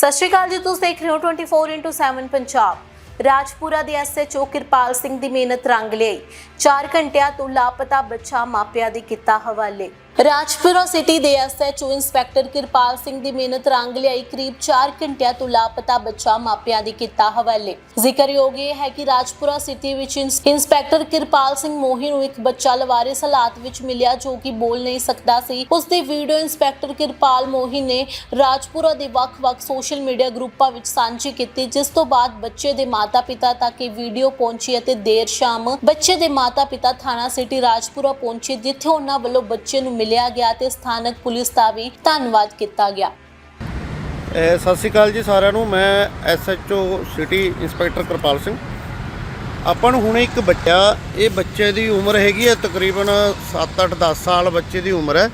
ਸਤਿ ਸ਼੍ਰੀ ਅਕਾਲ ਜੀ, ਤੁਸੀਂ ਦੇਖ ਰਹੇ ਹੋ 24/7 ਪੰਜਾਬ। ਰਾਜਪੁਰਾ ਦੇ ਐਸਐਚਓ ਕਿਰਪਾਲ ਸਿੰਘ ਦੀ ਮਿਹਨਤ ਰੰਗ ਲਈ। 4 ਘੰਟਿਆਂ ਤੋਂ ਲਾਪਤਾ ਬੱਚਾ ਮਾਪਿਆਂ ਦੀ ਕੀਤਾ ਹਵਾਲੇ। ਰਾਜਪੁਰਾ ਸਿਟੀ ਦੇ ਐਸਐਚਓ ਇੰਸਪੈਕਟਰ ਕਿਰਪਾਲ ਸਿੰਘ ਦੀ ਮਿਹਨਤ ਰੰਗ ਲਈ ਕਰੀਬ 4 ਘੰਟਿਆਂ ਤੋਂ ਲਾਪਤਾ ਬੱਚਾ ਮਾਪਿਆਂ ਦੀ ਕੀਤਾ ਹਵਾਲੇ। ਜ਼ਿਕਰਯੋਗ ਇਹ ਹੈ ਕਿ ਰਾਜਪੁਰਾ ਸਿਟੀ ਵਿੱਚ ਇੰਸਪੈਕਟਰ ਕਿਰਪਾਲ ਸਿੰਘ ਮੋਹੀ ਨੂੰ ਇੱਕ ਬੱਚਾ ਲਵਾਰਿਸ ਹਾਲਾਤ ਵਿੱਚ ਮਿਲਿਆ ਜੋ ਕਿ ਬੋਲ ਨਹੀਂ ਸਕਦਾ ਸੀ। ਉਸ ਦੀ ਵੀਡੀਓ ਇੰਸਪੈਕਟਰ ਕਿਰਪਾਲ ਮੋਹੀ ਨੇ ਰਾਜਪੁਰਾ ਦੇ ਵੱਖ-ਵੱਖ ਸੋਸ਼ਲ ਮੀਡੀਆ ਗਰੁੱਪਾਂ ਵਿੱਚ ਸਾਂਝੀ ਕੀਤੀ, ਜਿਸ ਤੋਂ ਬਾਅਦ ਬੱਚੇ ਦੇ ਮਾਤਾ-ਪਿਤਾ ਤੱਕ ਇਹ ਵੀਡੀਓ ਪਹੁੰਚੀ ਅਤੇ ਦੇਰ ਸ਼ਾਮ ਬੱਚੇ ਦੇ ਮਾਤਾ-ਪਿਤਾ ਥਾਣਾ ਸਿਟੀ ਰਾਜਪੁਰਾ ਪਹੁੰਚੇ, ਜਿੱਥੇ ਉਹਨਾਂ ਵੱਲੋਂ ਬੱਚੇ ਨੂੰ ਮਿਲਿਆ ਗਿਆ ਤੇ ਸਥਾਨਕ ਪੁਲਿਸ ਦਾ ਵੀ ਧੰਨਵਾਦ ਕੀਤਾ ਗਿਆ। ਅਹ ਸਤਿ ਸ਼੍ਰੀ ਅਕਾਲ ਜੀ ਸਾਰਿਆਂ ਨੂੰ। ਮੈਂ SHO city inspector Kirpal Singh. ਆਪਾਂ ਨੂੰ ਹੁਣੇ ਇੱਕ ਬੱਚਾ, ਇਹ ਬੱਚੇ ਦੀ ਉਮਰ ਹੈਗੀ ਹੈ ਤਕਰੀਬਨ 7-8 10 ਸਾਲ ਬੱਚੇ ਦੀ ਉਮਰ ਹੈ।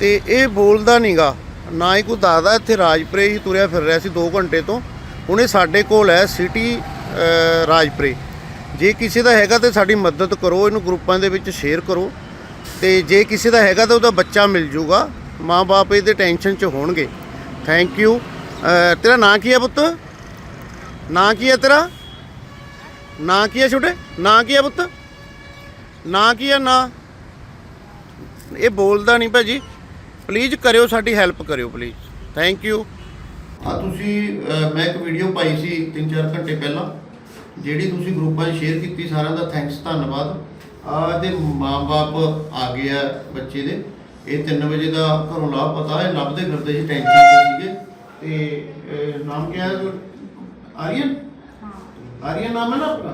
ਤੇ ਇਹ ਬੋਲਦਾ ਨਹੀਂਗਾ ਨਾ ਹੀ ਕੋਈ ਦੱਸਦਾ, ਇੱਥੇ ਰਾਜਪੁਰੇ ਹੀ ਤੁਰਿਆ ਫਿਰ ਰਿਹਾ ਸੀ 2 ਘੰਟੇ ਤੋਂ। ਹੁਣੇ ਸਾਡੇ ਕੋਲ ਹੈ ਸਿਟੀ ਰਾਜਪੁਰੇ। ਜੇ ਕਿਸੇ ਦਾ ਹੈਗਾ ਤੇ ਸਾਡੀ ਮਦਦ ਕਰੋ, ਇਹਨੂੰ ਗਰੁੱਪਾਂ ਦੇ ਵਿੱਚ ਸ਼ੇਅਰ ਕਰੋ। ਤੇ ਜੇ ਕਿਸੇ ਦਾ ਹੈਗਾ ਤਾਂ ਉਹਦਾ ਬੱਚਾ ਮਿਲ ਜੂਗਾ। ਮਾਂ-ਬਾਪ ਇਹਦੇ ਟੈਨਸ਼ਨ 'ਚ ਹੋਣਗੇ। ਥੈਂਕ ਯੂ ਤੇਰਾ ਨਾਂ ਕੀ ਹੈ ਪੁੱਤ? ਨਾਂ ਕੀ ਹੈ ਤੇਰਾ? ਨਾਂ ਕੀ ਹੈ ਛੋਟੇ? ਨਾਂ ਕੀ ਹੈ ਪੁੱਤ? ਨਾਂ ਕੀ ਹੈ ਨਾਂ? ਇਹ ਬੋਲਦਾ ਨਹੀਂ ਭਾਜੀ। ਪਲੀਜ਼ ਕਰਿਓ, ਸਾਡੀ ਹੈਲਪ ਕਰਿਓ ਪਲੀਜ਼ ਥੈਂਕ ਯੂ ਆ ਤੁਸੀਂ ਮੈਂ ਇੱਕ ਵੀਡੀਓ ਪਾਈ ਸੀ 3-4 ਘੰਟੇ ਪਹਿਲਾਂ, ਜਿਹੜੀ ਤੁਸੀਂ ਗਰੁੱਪਾਂ 'ਚ ਸ਼ੇਅਰ ਕੀਤੀ, ਸਾਰਿਆਂ ਦਾ ਥੈਂਕਸ ਧੰਨਵਾਦ। ਆ ਦੇ ਮਾਂ-ਬਾਪ ਆ ਗਏ ਆ ਬੱਚੇ ਦੇ। ਇਹ 3 ਵਜੇ ਦਾ ਘਰੋਂ ਲਾਭ ਪਤਾ ਹੈ ਲੱਭਦੇ ਫਿਰਦੇ ਸੀ ਟੈਂਸ਼ਨ 'ਚ ਸੀਗੇ। ਤੇ ਨਾਮ ਕੀ ਹੈ? ਆਰੀਅਨ? ਆਰੀਅਨ ਨਾਮ ਹੈ ਨਾ ਆਪਣਾ?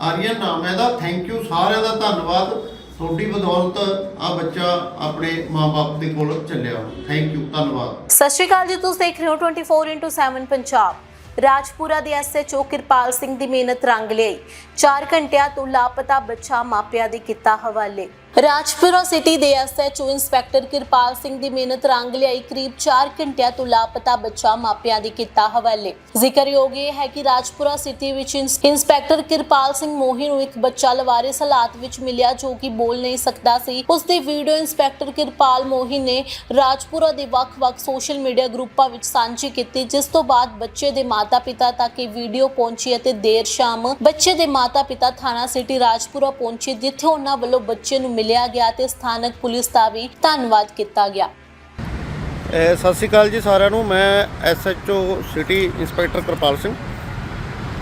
ਆਰੀਅਨ ਨਾਮ ਹੈ ਦਾ ਥੈਂਕ ਯੂ ਸਾਰਿਆਂ ਦਾ ਧੰਨਵਾਦ। ਤੁਹਾਡੀ ਬਦੌਲਤ ਆ ਬੱਚਾ ਆਪਣੇ ਮਾਂ-ਬਾਪ ਦੇ ਕੋਲ ਚੱਲਿਆ। ਥੈਂਕ ਯੂ ਧੰਨਵਾਦ। ਸਤਿ ਸ਼੍ਰੀ ਅਕਾਲ ਜੀ ਤੁਸੀਂ ਦੇਖ ਰਹੇ ਹੋ 24/7 ਪੰਜਾਬ। ਰਾਜਪੁਰਾ ਦੇ ਐਸਐਚਓ ਕਿਰਪਾਲ ਸਿੰਘ ਦੀ ਮਿਹਨਤ ਰੰਗ ਲਈ 4 ਘੰਟਿਆਂ ਤੋਂ ਲਾਪਤਾ ਬੱਚਾ ਮਾਪਿਆਂ ਦੇ ਕੀਤਾ ਹਵਾਲੇ। ਰਾਜਪੁਰਾ ਸਿਟੀ ਦੇ ਐਸਐਚਓ ਇੰਸਪੈਕਟਰ ਕਿਰਪਾਲ ਸਿੰਘ ਦੀ ਮਿਹਨਤ ਰੰਗ ਲਈ ਕਰੀਬ 4 ਘੰਟਿਆਂ ਤੋਂ ਲਾਪਤਾ ਬੱਚਾ ਮਾਪਿਆਂ ਦੀ ਕੀਤਾ ਹਵਾਲੇ। ਜ਼ਿਕਰਯੋਗ ਇਹ ਹੈ ਕਿ ਰਾਜਪੁਰਾ ਸਿਟੀ ਵਿੱਚ ਇੰਸਪੈਕਟਰ ਕਿਰਪਾਲ ਸਿੰਘ ਮੋਹੀ ਨੂੰ ਇੱਕ ਬੱਚਾ ਲਵਾਰਿਸ ਹਾਲਾਤ ਵਿੱਚ ਮਿਲਿਆ ਜੋ ਕਿ ਬੋਲ ਨਹੀਂ ਸਕਦਾ ਸੀ। ਉਸ ਦੀ ਵੀਡੀਓ ਇੰਸਪੈਕਟਰ ਕਿਰਪਾਲ ਮੋਹੀ ਨੇ ਰਾਜਪੁਰਾ ਦੇ ਵੱਖ-ਵੱਖ ਸੋਸ਼ਲ ਮੀਡੀਆ ਗਰੁੱਪਾਂ ਵਿੱਚ ਸਾਂਝੀ ਕੀਤੀ, ਜਿਸ ਤੋਂ ਬਾਅਦ ਬੱਚੇ ਦੇ ਮਾਤਾ-ਪਿਤਾ ਤੱਕ ਇਹ ਵੀਡੀਓ ਪਹੁੰਚੀ ਅਤੇ ਦੇਰ ਸ਼ਾਮ ਬੱਚੇ ਦੇ ਮਾਤਾ-ਪਿਤਾ ਥਾਣਾ ਸਿਟੀ ਰਾਜਪੁਰਾ ਪਹੁੰਚੇ, ਜਿੱਥੇ ਉਹਨਾਂ ਵੱਲੋਂ ਬੱਚੇ ਨੂੰ ਮਿਲਿਆ ਗਿਆ ਤੇ ਸਥਾਨਕ ਪੁਲਿਸ ਦਾ ਵੀ ਧੰਨਵਾਦ ਕੀਤਾ ਗਿਆ। ਅਹ ਸਤਿ ਸ਼੍ਰੀ ਅਕਾਲ ਜੀ ਸਾਰਿਆਂ ਨੂੰ। ਮੈਂ SHO city inspector Kirpal Singh.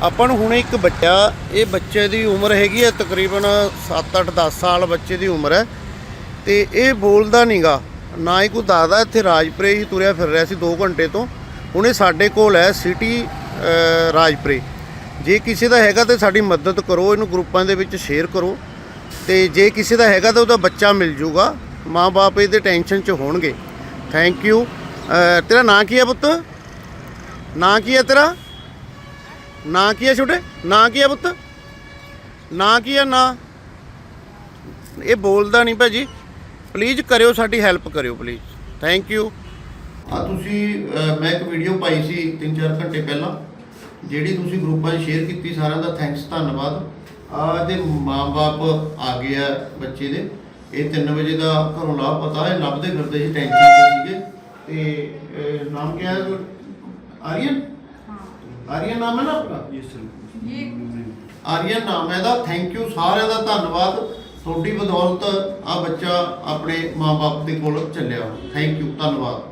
ਆਪਾਂ ਨੂੰ ਹੁਣੇ ਇੱਕ ਬੱਚਾ, ਇਹ ਬੱਚੇ ਦੀ ਉਮਰ ਹੈਗੀ ਹੈ ਤਕਰੀਬਨ 7-8 10 ਸਾਲ ਬੱਚੇ ਦੀ ਉਮਰ ਹੈ। ਤੇ ਇਹ ਬੋਲਦਾ ਨਹੀਂਗਾ ਨਾ ਹੀ ਕੋਈ ਦੱਸਦਾ, ਇੱਥੇ ਰਾਜਪੁਰੇ ਹੀ ਤੁਰਿਆ ਫਿਰ ਰਿਹਾ ਸੀ 2 ਘੰਟੇ ਤੋਂ। ਹੁਣੇ ਸਾਡੇ ਕੋਲ ਹੈ ਸਿਟੀ ਰਾਜਪੁਰੇ। ਜੇ ਕਿਸੇ ਦਾ ਹੈਗਾ ਤੇ ਸਾਡੀ ਮਦਦ ਕਰੋ, ਇਹਨੂੰ ਗਰੁੱਪਾਂ ਦੇ ਵਿੱਚ ਸ਼ੇਅਰ ਕਰੋ। ਤੇ ਜੇ ਕਿਸੇ ਦਾ ਹੈਗਾ ਤਾਂ ਉਹਦਾ ਬੱਚਾ ਮਿਲ ਜੂਗਾ। ਮਾਂ-ਬਾਪ ਇਹਦੇ ਟੈਨਸ਼ਨ 'ਚ ਹੋਣਗੇ। ਥੈਂਕ ਯੂ ਤੇਰਾ ਨਾਂ ਕੀ ਹੈ ਪੁੱਤ? ਨਾਂ ਕੀ ਹੈ ਤੇਰਾ? ਨਾਂ ਕੀ ਹੈ ਛੋਟੇ? ਨਾਂ ਕੀ ਹੈ ਪੁੱਤ? ਨਾਂ ਕੀ ਹੈ ਨਾਂ? ਇਹ ਬੋਲਦਾ ਨਹੀਂ ਭਾਜੀ। ਪਲੀਜ਼ ਕਰਿਓ, ਸਾਡੀ ਹੈਲਪ ਕਰਿਓ ਪਲੀਜ਼ ਥੈਂਕ ਯੂ ਆ ਤੁਸੀਂ ਮੈਂ ਇੱਕ ਵੀਡੀਓ ਪਾਈ ਸੀ 3-4 ਘੰਟੇ ਪਹਿਲਾਂ, ਜਿਹੜੀ ਤੁਸੀਂ ਗਰੁੱਪਾਂ 'ਚ ਸ਼ੇਅਰ ਕੀਤੀ, ਸਾਰਿਆਂ ਦਾ ਥੈਂਕਸ ਧੰਨਵਾਦ। ਆ ਦੇ ਮਾਂ-ਬਾਪ ਆ ਗਏ ਆ ਬੱਚੇ ਦੇ। ਇਹ 3 ਵਜੇ ਦਾ ਘਰੋਂ ਲਾਭ ਪਤਾ ਹੈ ਲੱਭਦੇ ਫਿਰਦੇ ਸੀ ਟੈਂਸ਼ਨ 'ਚ ਸੀਗੇ। ਤੇ ਨਾਮ ਕੀ ਹੈ? ਆਰੀਅਨ? ਆਰੀਅਨ ਨਾਮ ਹੈ ਨਾ ਆਪਣਾ? ਆਰੀਅਨ ਨਾਮ ਹੈ ਦਾ ਥੈਂਕ ਯੂ ਸਾਰਿਆਂ ਦਾ ਧੰਨਵਾਦ। ਤੁਹਾਡੀ ਬਦੌਲਤ ਆ ਬੱਚਾ ਆਪਣੇ ਮਾਂ-ਬਾਪ ਦੇ ਕੋਲ ਚੱਲਿਆ। ਥੈਂਕ ਯੂ ਧੰਨਵਾਦ।